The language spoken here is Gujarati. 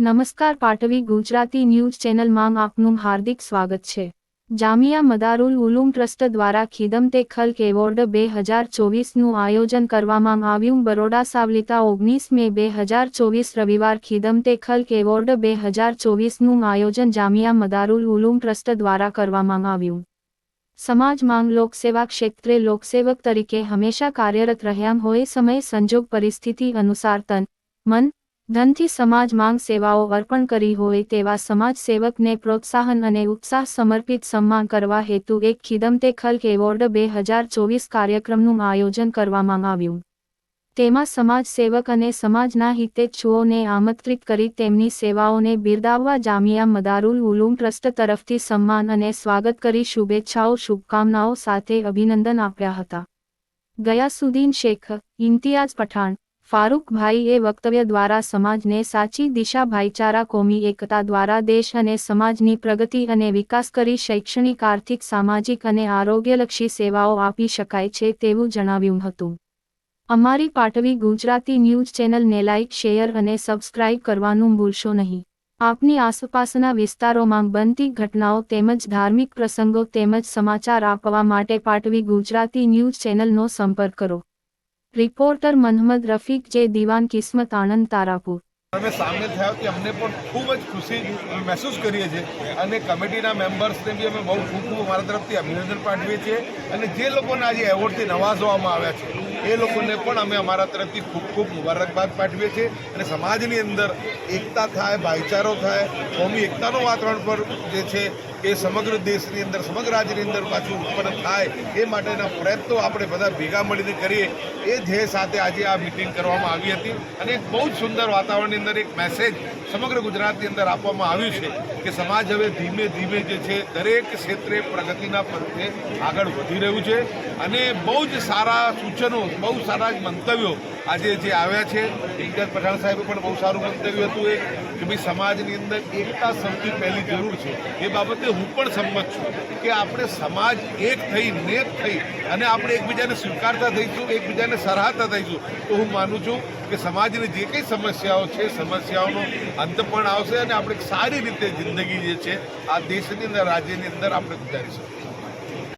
નમસ્કાર પાટવી ગુજરાતી ન્યૂઝ ચેનલમાં આપનું હાર્દિક સ્વાગત છે. જામિયા મદારુલ ઉલુમ ટ્રસ્ટ દ્વારા ખિદમતે ખલ્ક એવોર્ડ બે હજાર ચોવીસનું આયોજન કરવામાં આવ્યું. બરોડા સાવલિતા ઓગણીસ મે બે હજાર ચોવીસ રવિવાર ખિદમતે ખલ્ક એવોર્ડ બે હજાર ચોવીસનું આયોજન જામિયા મદારુલ ઉલુમ ટ્રસ્ટ દ્વારા કરવામાં આવ્યું. સમાજ માંગ લોકસેવા ક્ષેત્રે લોકસેવક તરીકે હંમેશા કાર્યરત રહ્યા હોય સમય સંજોગ પરિસ્થિતિ અનુસાર તન, મન ધનથી સમાજ માંગ સેવાઓ અર્પણ કરી હોય તેવા સમાજ સેવકને પ્રોત્સાહન અને ઉત્સાહ સમર્પિત સન્માન કરવા હેતુ એક ખિદમતે ખલ્ક એવોર્ડ બે હજાર ચોવીસ કાર્યક્રમનું આયોજન કરવામાં આવ્યું. તેમાં સમાજ સેવક અને સમાજના હિતેચ્છુઓને આમંત્રિત કરી તેમની સેવાઓને બિરદાવવા જામિયા મદારુલ ઉલુમ ટ્રસ્ટ તરફથી સન્માન અને સ્વાગત કરી શુભેચ્છાઓ, શુભકામનાઓ સાથે અભિનંદન આપ્યા હતા. ગયાસુદ્દીન શેખ, ઇમ્તિયાઝ પઠાણ ફારૂકભાઈ એ વક્તવ્ય દ્વારા સમાજને સાચી દિશા ભાઈચારા, કોમી એકતા દ્વારા દેશ અને સમાજની પ્રગતિ અને વિકાસ કરી શૈક્ષણિક, આર્થિક, સામાજિક અને આરોગ્યલક્ષી સેવાઓ આપી શકાય છે તેવું જણાવ્યું હતું. અમારી પાટવી ગુજરાતી ન્યૂઝ ચેનલને લાઇક શેર અને સબસ્ક્રાઇબ કરવાનું ભૂલશો નહીં. આપની આસપાસના વિસ્તારોમાં બનતી ઘટનાઓ તેમજ ધાર્મિક પ્રસંગો તેમજ સમાચાર આપવા માટે પાટવી ગુજરાતી ન્યૂઝ ચેનલનો સંપર્ક કરો. રિપોર્ટર મહંમદ રફીક જે દિવાન, કિસ્મત, આણંદ, તારાપુર. અમે સામે થયા કે અમને પણ ખૂબ જ ખુશી મહેસૂસ કરીએ છીએ અને કમિટીના મેમ્બર્સને બી અમે બહુ ખૂબ ખૂબ અમારા તરફથી અભિનંદન પાઠવીએ છીએ અને જે લોકોને આજે એવોર્ડથી નવાજવામાં આવ્યા છે, એ લોકોને પણ અમે અમારા તરફથી ખૂબ ખૂબ મુબારકબાદ પાઠવીએ છીએ અને સમાજની અંદર એકતા થાય, ભાઈચારો થાય કોમી એકતાનું વાતાવરણ પર જે છે એ સમગ્ર દેશની અંદર, સમગ્ર રાજ્યની અંદર પાછું ઉત્પન્ન થાય એ માટેના પ્રયત્નો આપણે બધા ભેગા મળીને કરીએ એ ધ્યેય સાથે આજે આ મિટિંગ કરવામાં આવી હતી. અને એક બહુ જ સુંદર વાતાવરણની અંદર એક મેસેજ સમગ્ર ગુજરાતની અંદર આપવામાં આવ્યું છે કે સમાજ હવે ધીમે ધીમે જે છે, દરેક ક્ષેત્રે પ્રગતિના પંથે આગળ વધી રહ્યું છે. અને બહુ જ સારા સૂચનો, બહુ સારા મંતવ્યો આજે જે આવ્યા છે ઇમ્તિયાઝ પઠાણ સાહેબે પણ બહુ સારું મંતવ્ય હતું એ કે ભાઈ સમાજની અંદર એકતા સૌથી પહેલી જરૂર છે. એ બાબતે હું પણ સંમત છું કે આપણે સમાજ એક થઈ નેક થઈ અને આપણે એકબીજાને સ્વીકારતા થઈશું, એકબીજાને સરાહતા થઈશું. તો હું માનું છું કે સમાજની જે કંઈ સમસ્યાઓ છે, સમસ્યાઓનો અંત પણ આવશે અને આપણે સારી રીતે જિંદગી જે છે, આ દેશની અંદર રાજ્યની અંદર આપણે ગુજારીશું.